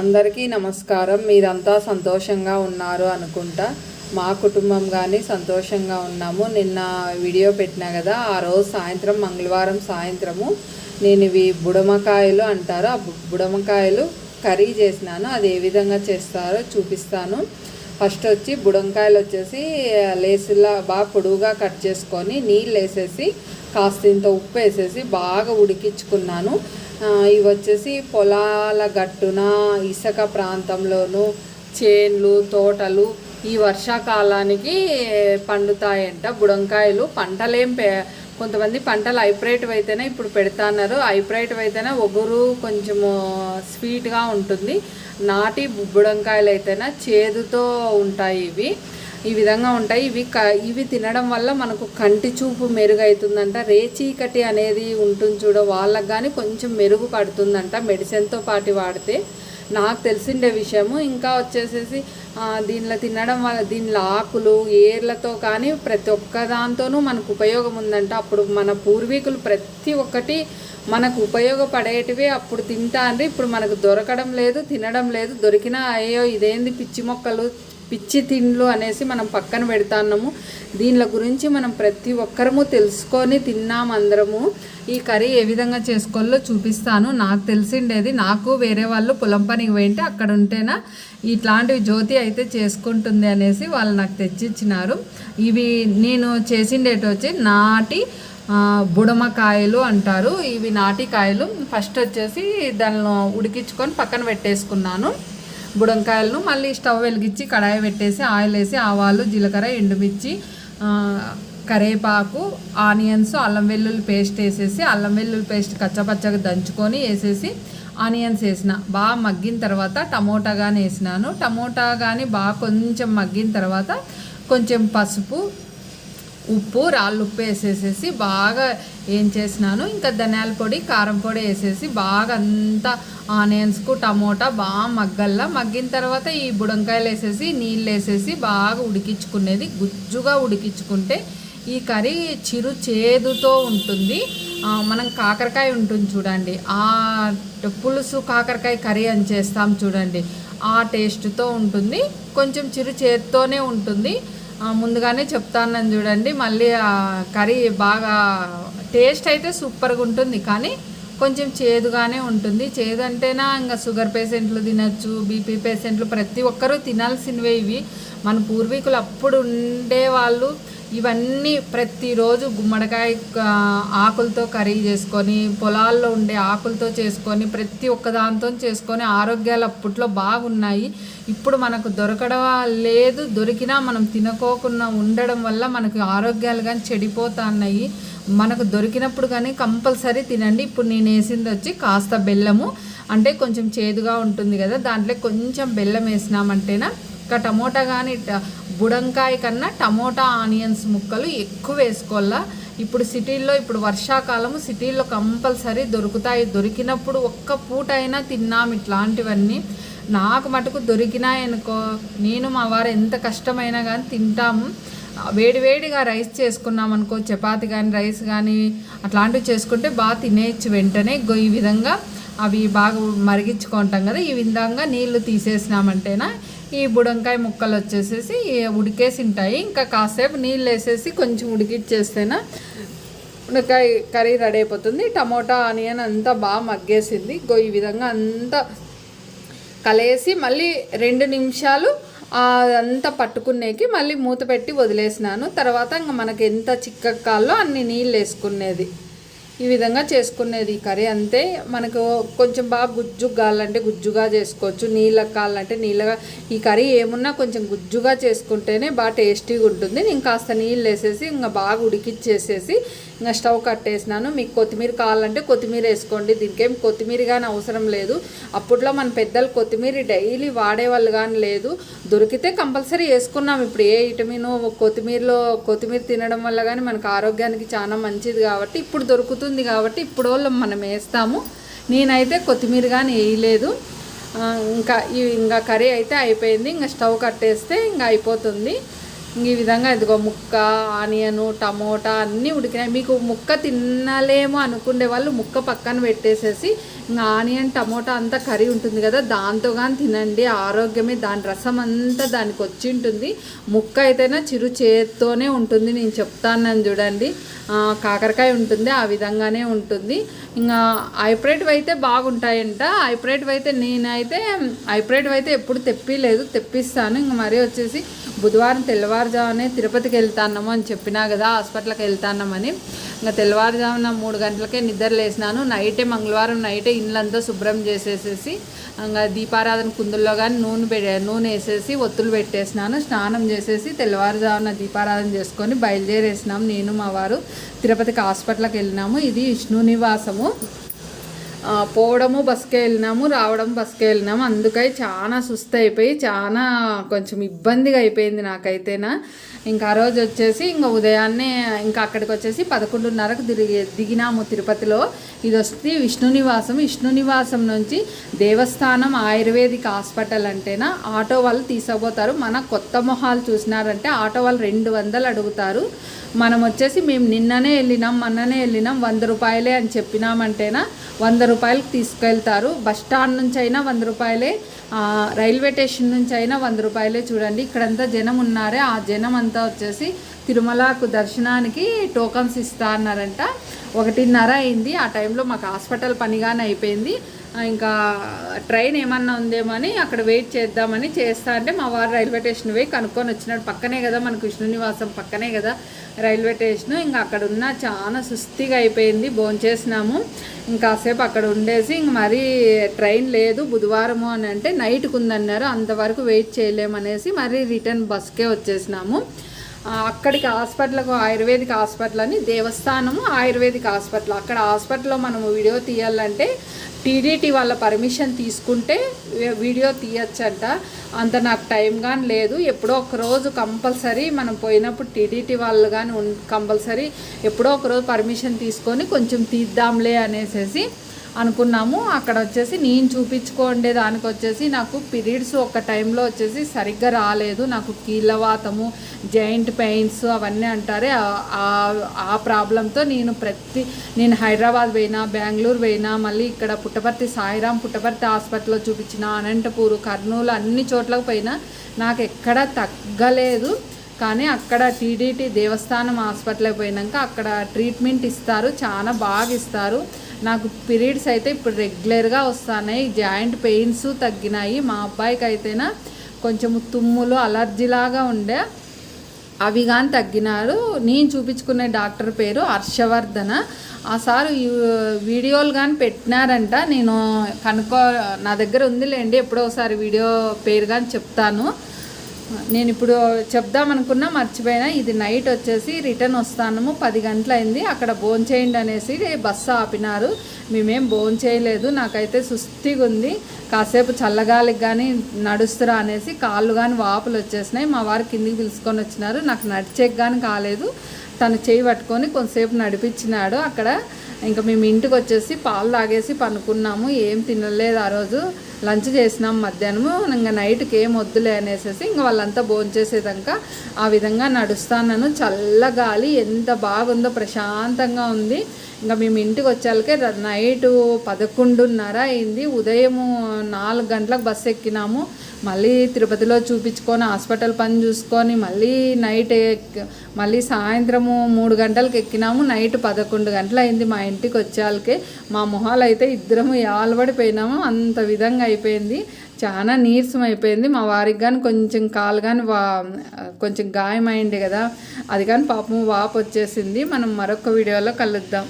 అందరికీ నమస్కారం. మీరంతా సంతోషంగా ఉన్నారు అనుకుంటా. మా కుటుంబం కానీ సంతోషంగా ఉన్నాము. నిన్న వీడియో పెట్టినా కదా ఆ రోజు సాయంత్రం మంగళవారం సాయంత్రము నేను ఇవి బుడమకాయలు అంటారు. ఆ బుడమకాయలు కర్రీ చేసినాను. అది ఏ విధంగా చేస్తారో చూపిస్తాను. ఫస్ట్ వచ్చి బుడంకాయలు వచ్చేసి లేసులా బాగా పొడువుగా కట్ చేసుకొని నీళ్ళు వేసేసి కాస్తంత ఉప్పు వేసేసి బాగా ఉడికించుకున్నాను. ఇవి వచ్చేసి పొలాల గట్టున ఇసుక ప్రాంతంలోను చేన్లు తోటలు ఈ వర్షాకాలానికి పండుతాయంట. బుడంకాయలు పంటలేం పె కొంతమంది పంటలు హైబ్రేటివ్ అయితేనే ఇప్పుడు పెడతాన్నారు. హైబ్రేటివ్ అయితేనే ఒగురు కొంచెము స్వీట్గా ఉంటుంది. నాటి బుడంకాయలు అయితేనే చేదుతో ఉంటాయి ఇవి. ఈ విధంగా ఉంటాయి. ఇవి క ఇవి తినడం వల్ల మనకు కంటి చూపు మెరుగవుతుందంట రేచీకటి అనేది ఉంటుంది చూడ వాళ్ళకి కానీ కొంచెం మెరుగు పడుతుందంట మెడిసిన్తో పాటు వాడితే. నాకు తెలిసిండే విషయము. ఇంకా వచ్చేసేసి దీనిలో తినడం వల్ల దీనిలో ఆకులు ఏర్లతో కానీ ప్రతి ఒక్క దాంతోనూ మనకు ఉపయోగం ఉందంట. అప్పుడు మన పూర్వీకులు ప్రతి ఒక్కటి మనకు ఉపయోగపడేటివి అప్పుడు తింటాండ్రి. ఇప్పుడు మనకు దొరకడం లేదు తినడం లేదు. దొరికినా అయ్యో ఇదేంది పిచ్చి మొక్కలు పిచ్చి తిండ్లు అనేసి మనం పక్కన పెడతాన్నాము. దీనిల గురించి మనం ప్రతి ఒక్కరము తెలుసుకొని తిన్నాం అందరము. ఈ కర్రీ ఏ విధంగా చేసుకోవాలో చూపిస్తాను. నాకు తెలిసిండేది నాకు వేరే వాళ్ళు పొలం పనికి పోయింటే అక్కడ ఉంటేనా ఇట్లాంటివి జ్యోతి అయితే చేసుకుంటుంది అనేసి వాళ్ళు నాకు తెచ్చిచ్చినారు. ఇవి నేను చేసిండేటి వచ్చి నాటి బుడమకాయలు అంటారు. ఇవి నాటి కాయలు ఫస్ట్ వచ్చేసి దానిలో ఉడికించుకొని పక్కన పెట్టేసుకున్నాను. బుడంకాయలను మళ్ళీ స్టవ్ వెలిగించి కడాయి పెట్టేసి ఆయిల్ వేసి ఆవాలు జీలకర్ర ఎండుమిర్చి కరేపాకు కరివేపాకు ఆనియన్స్ అల్లం వెల్లుల్లి పేస్ట్ వేసేసి అల్లం వెల్లుల్లి పేస్ట్ కచ్చపచ్చగా దంచుకొని వేసేసి ఆనియన్స్ వేసిన. బాగా మగ్గిన తర్వాత టమోటా కానీ వేసినాను. టమోటా కానీ బాగా కొంచెం మగ్గిన తర్వాత కొంచెం పసుపు ఉప్పు రాళ్ళు ఉప్పు వేసేసేసి బాగా ఏం చేసినాను ఇంకా ధనియాల పొడి కారం పొడి వేసేసి బాగా అంతా ఆనియన్స్కు టమోటా బాగా మగ్గల్లా మగ్గిన తర్వాత ఈ బుడంకాయలు వేసేసి నీళ్ళు వేసేసి బాగా ఉడికించుకునేది. గుజ్జుగా ఉడికించుకుంటే ఈ కర్రీ చిరు చేదుతో ఉంటుంది. మనం కాకరకాయ ఉంటుంది చూడండి. ఆ పులుసు కాకరకాయ కర్రీ అని చేస్తాం చూడండి. ఆ టేస్ట్తో ఉంటుంది. కొంచెం చిరు చేతితోనే ఉంటుంది. ముందుగానే చెప్తాను చూడండి. మళ్ళీ కర్రీ బాగా టేస్ట్ అయితే సూపర్గా ఉంటుంది. కానీ కొంచెం చేదుగానే ఉంటుంది. చేదు అంటేనా ఇంకా షుగర్ పేషెంట్లు తినచ్చు బీపీ పేషెంట్లు ప్రతి ఒక్కరూ తినాల్సినవే ఇవి. మన పూర్వీకులు అప్పుడు ఉండేవాళ్ళు ఇవన్నీ ప్రతిరోజు గుమ్మడికాయ ఆకులతో కర్రీ చేసుకొని పొలాల్లో ఉండే ఆకులతో చేసుకొని ప్రతి ఒక్క దాంతో చేసుకొని ఆరోగ్యాలు అప్పట్లో బాగున్నాయి. ఇప్పుడు మనకు దొరకడం లేదు దొరికినా మనం తినకోకుండా ఉండడం వల్ల మనకు ఆరోగ్యాలు కానీ చెడిపోతున్నాయి. మనకు దొరికినప్పుడు కానీ కంపల్సరీ తినండి. ఇప్పుడు నేను వేసింది వచ్చి కాస్త బెల్లము. అంటే కొంచెం చేదుగా ఉంటుంది కదా దాంట్లో కొంచెం బెల్లం వేసినామంటేనా ఇంకా టమోటా కానీ బుడంకాయ కన్నా టమోటా ఆనియన్స్ ముక్కలు ఎక్కువ వేసుకోవాలా. ఇప్పుడు సిటీల్లో ఇప్పుడు వర్షాకాలము సిటీల్లో కంపల్సరీ దొరుకుతాయి. దొరికినప్పుడు ఒక్క పూట అయినా తిన్నాం ఇట్లాంటివన్నీ. నాకు మటుకు దొరికినాయనుకో నేను మా వారు ఎంత కష్టమైనా కానీ తింటాము. వేడివేడిగా రైస్ చేసుకున్నాం అనుకో చపాతి కానీ రైస్ కానీ అట్లాంటివి చేసుకుంటే బాగా తినేయచ్చు వెంటనే. ఈ విధంగా అవి బాగా మరిగించుకుంటాం కదా. ఈ విధంగా నీళ్ళు తీసేసినామంటేనా ఈ బుడంకాయ ముక్కలు వచ్చేసేసి ఉడికేసి ఉంటాయి ఇంకా కాసేపు నీళ్ళు వేసేసి కొంచెం ఉడికిచ్చేస్తేనా ఉడకాయ కర్రీ రెడీ అయిపోతుంది. టమోటా ఆనియన్ అంతా బాగా మగ్గేసింది. ఇగో ఈ విధంగా అంతా కలేసి మళ్ళీ రెండు నిమిషాలు అంతా పట్టుకునేకి మళ్ళీ మూత పెట్టి వదిలేసినాను. తర్వాత ఇంకా మనకి ఎంత చిక్క అన్ని నీళ్ళు వేసుకునేది. ఈ విధంగా చేసుకునేది ఈ కర్రీ. అంతే మనకు కొంచెం బాగా గుజ్జు కావాలంటే గుజ్జుగా చేసుకోవచ్చు. నీళ్ళకి కావాలంటే నీళ్ళగా. ఈ కర్రీ ఏమున్నా కొంచెం గుజ్జుగా చేసుకుంటేనే బాగా టేస్టీగా ఉంటుంది. నేను కాస్త నీళ్ళు వేసేసి ఇంకా బాగా ఉడికిచ్చేసేసి ఇంకా స్టవ్ కట్టేసినాను. మీకు కొత్తిమీర కావాలంటే కొత్తిమీర వేసుకోండి. దీనికేం కొత్తిమీర కానీ అవసరం లేదు. అప్పట్లో మన పెద్దలు కొత్తిమీర డైలీ వాడేవాళ్ళు కానీ లేదు. దొరికితే కంపల్సరీ వేసుకున్నాం. ఇప్పుడు ఏ విటమిన్ కొత్తిమీరలో కొత్తిమీర తినడం వల్ల కానీ మనకు ఆరోగ్యానికి చాలా మంచిది కాబట్టి ఇప్పుడు దొరుకుతుంది. కాబట్టి ఇప్పుడు మనం వేస్తాము. నేనైతే కొత్తిమీర కానీ వేయలేదు. ఇంకా ఇంకా కర్రీ అయితే అయిపోయింది. ఇంకా స్టవ్ కట్టేస్తే ఇంకా అయిపోతుంది. ఈ విధంగా ఇదిగో ముక్క ఆనియను టమోటా అన్నీ ఉడికినాయి. మీకు ముక్క తినలేమో అనుకునే వాళ్ళు ముక్క పక్కన పెట్టేసేసి ఇంకా ఆనియన్ టమోటా అంతా కర్రీ ఉంటుంది కదా దాంతో కానీ తినండి. ఆరోగ్యమే దాని రసం అంతా దానికి వచ్చి ఉంటుంది. ముక్క అయితేనే చిరు చేత్తోనే ఉంటుంది నేను చెప్తాను చూడండి. కాకరకాయ ఉంటుంది ఆ విధంగానే ఉంటుంది. ఇంకా హైబ్రిడ్ అయితే బాగుంటాయంట. హైబ్రిడ్ అయితే నేనైతే హైబ్రిడ్ అయితే ఎప్పుడు తెప్పిలేదు తెప్పిస్తాను. ఇంక మరీ వచ్చేసి బుధవారం తెల్లవారుజామునే తిరుపతికి వెళ్తాన్నాము అని చెప్పినా కదా హాస్పిటల్కి వెళ్తాన్నామని. ఇంకా తెల్లవారుజామున మూడు గంటలకే నిద్ర లేసినాను నైటే మంగళవారం నైటే ఇళ్ళంతా శుభ్రం చేసేసేసి ఇంకా దీపారాధన కుందుల్లో కానీ నూనె పె నూనె వేసేసి ఒత్తులు పెట్టేసినాను. స్నానం చేసేసి తెల్లవారుజామున దీపారాధన చేసుకొని బయలుదేరేసినాం నేను మా వారు. తిరుపతికి హాస్పిటల్కి వెళ్ళినాము. ఇది విష్ణు నివాసము. పోవడము బస్కే వెళ్ళినాము రావడం బస్కే వెళ్ళినాము. అందుకై చాలా సుస్థ అయిపోయి చాలా కొంచెం ఇబ్బందిగా అయిపోయింది నాకైతేనా. ఇంకా ఆ రోజు వచ్చేసి ఇంకా ఉదయాన్నే ఇంకా అక్కడికి వచ్చేసి పదకొండున్నరకు దిగి దిగినాము తిరుపతిలో. ఇది వస్తే విష్ణు నివాసం. విష్ణు నివాసం నుంచి దేవస్థానం ఆయుర్వేదిక్ హాస్పిటల్ అంటేనా ఆటో వాళ్ళు తీసుకుపోతారు. మన కొత్త మొహాలు చూసినారంటే ఆటో వాళ్ళు రెండు వందలు అడుగుతారు. మనం వచ్చేసి మేము నిన్ననే వెళ్ళినాం మొన్ననే వెళ్ళినాం వంద రూపాయలే అని చెప్పినామంటేనా వంద రూపాయలకు తీసుకెళ్తారు. బస్ స్టాండ్ నుంచి అయినా వంద రూపాయలే రైల్వే స్టేషన్ నుంచి అయినా వంద రూపాయలే చూడండి. ఇక్కడంతా జనం ఉన్నారే. ఆ జనం అంతా వచ్చేసి తిరుమలకు దర్శనానికి టోకన్స్ ఇస్తా అన్నారంట. ఒకటిన్నర అయింది. ఆ టైంలో మాకు హాస్పిటల్ పనిగానే అయిపోయింది. ఇంకా ట్రైన్ ఏమన్నా ఉందేమో అని అక్కడ వెయిట్ చేద్దామని చేస్తా. అంటే మా వారు రైల్వే స్టేషన్ పోయి కనుక్కొని వచ్చినాడు. పక్కనే కదా మన విష్ణు నివాసం పక్కనే కదా రైల్వే స్టేషన్. ఇంకా అక్కడ ఉన్న చాలా సుస్థిగా అయిపోయింది. భోంచేసినాము. ఇంకాసేపు అక్కడ ఉండేసి ఇంక మరీ ట్రైన్ లేదు. బుధవారము అని అంటే నైట్కి ఉందన్నారు అంతవరకు వెయిట్ చేయలేమనేసి మరీ రిటర్న్ బస్కే వచ్చేసినాము. అక్కడికి హాస్పిటల్కు ఆయుర్వేదిక్ హాస్పిటల్ అని దేవస్థానము ఆయుర్వేదిక్ హాస్పిటల్. అక్కడ హాస్పిటల్లో మనము వీడియో తీయాలంటే టీడీటీ వాళ్ళ పర్మిషన్ తీసుకుంటే వీడియో తీయచ్చంట. అంత నాకు టైం కానీ లేదు. ఎప్పుడో ఒక రోజు కంపల్సరీ మనం పోయినప్పుడు టీడీటీ వాళ్ళు కానీ కంపల్సరీ ఎప్పుడో ఒక రోజు పర్మిషన్ తీసుకొని కొంచెం తీద్దాంలే అనేసేసి అనుకున్నాము. అక్కడ వచ్చేసి నేను చూపించుకోండే దానికి వచ్చేసి నాకు పీరియడ్స్ ఒక టైంలో వచ్చేసి సరిగ్గా రాలేదు. నాకు కీళ్ళవాతము జాయింట్ పెయిన్స్ అవన్నీ అంటారే ఆ- ఆ- ప్రాబ్లంతో నేను ప్రతి నేను హైదరాబాద్ పోయినా బెంగళూరు పోయినా మళ్ళీ ఇక్కడ పుట్టపర్తి సాయిరాం పుట్టపర్తి హాస్పిటల్లో చూపించిన అనంతపూరు కర్నూలు అన్ని చోట్లకు పోయినా నాకు ఎక్కడ తగ్గలేదు. కానీ అక్కడ టీడీటీ దేవస్థానం హాస్పిటల్కి పోయినాక అక్కడ ట్రీట్మెంట్ ఇస్తారు చాలా బాగా ఇస్తారు. నాకు పీరియడ్స్ అయితే ఇప్పుడు రెగ్యులర్గా వస్తున్నాయి. జాయింట్ పెయిన్స్ తగ్గినాయి. మా అబ్బాయికి అయితేనా కొంచెం తుమ్ములు అలర్జీలాగా ఉండే. అవి కానీ తగ్గినారు. నేను చూపించుకునే డాక్టర్ పేరు హర్షవర్ధన. ఆ సారు వీడియోలు కానీ పెట్టినారంట. నేను కనుక్కో నా దగ్గర ఉందిలేండి. ఎప్పుడో ఒకసారి వీడియో పేరు కానీ చెప్తాను. నేను ఇప్పుడు చెప్దామనుకున్నా మర్చిపోయినా. ఇది నైట్ వచ్చేసి రిటర్న్ వస్తాము పది గంటలైంది. అక్కడ భోన్ చేయండి అనేసి బస్సు ఆపినారు. మేమేం భోన్ చేయలేదు. నాకైతే సుస్థిగా ఉంది కాసేపు చల్లగాలికి కానీ నడుస్తురా అనేసి కాళ్ళు కానీ వాపులు వచ్చేసినాయి. మా వారు కిందికి పిలుచుకొని వచ్చినారు. నాకు నడిచేకి కానీ కాలేదు. తను చేయి పట్టుకొని కొంతసేపు నడిపించినాడు అక్కడ. ఇంకా మేము ఇంటికి వచ్చేసి పాలు తాగేసి పనుకున్నాము. ఏం తినలేదు ఆ రోజు. లంచ్ చేసినాం మధ్యాహ్నము ఇంకా నైట్కి ఏం వద్దులే అనేసి ఇంకా వాళ్ళంతా భోంచేసేదాకా ఆ విధంగా నడుస్తాను చల్ల గాలి ఎంత బాగుందో ప్రశాంతంగా ఉంది. ఇంకా మేము ఇంటికి వచ్చాకే నైట్ పదకొండున్నర అయింది. ఉదయము నాలుగు గంటలకు బస్సు ఎక్కినాము. మళ్ళీ తిరుపతిలో చూపించుకొని హాస్పిటల్ పని చూసుకొని మళ్ళీ నైట్ మళ్ళీ సాయంత్రము మూడు గంటలకు ఎక్కినాము. నైట్ పదకొండు గంటలు అయింది మా ఇంటికి వచ్చేళ్ళకే మా మొహాలు అయితే ఇద్దరము యాలబడిపోయినాము. అంత విధంగా అయిపోయింది. చాలా నీరసం అయిపోయింది. మా వారికి కానీ కొంచెం కాలు కానీ వా కొంచెం గాయమైంది కదా. అది కానీ పాపం వాపు వచ్చేసింది. మనం మరొక వీడియోలో కలుద్దాం.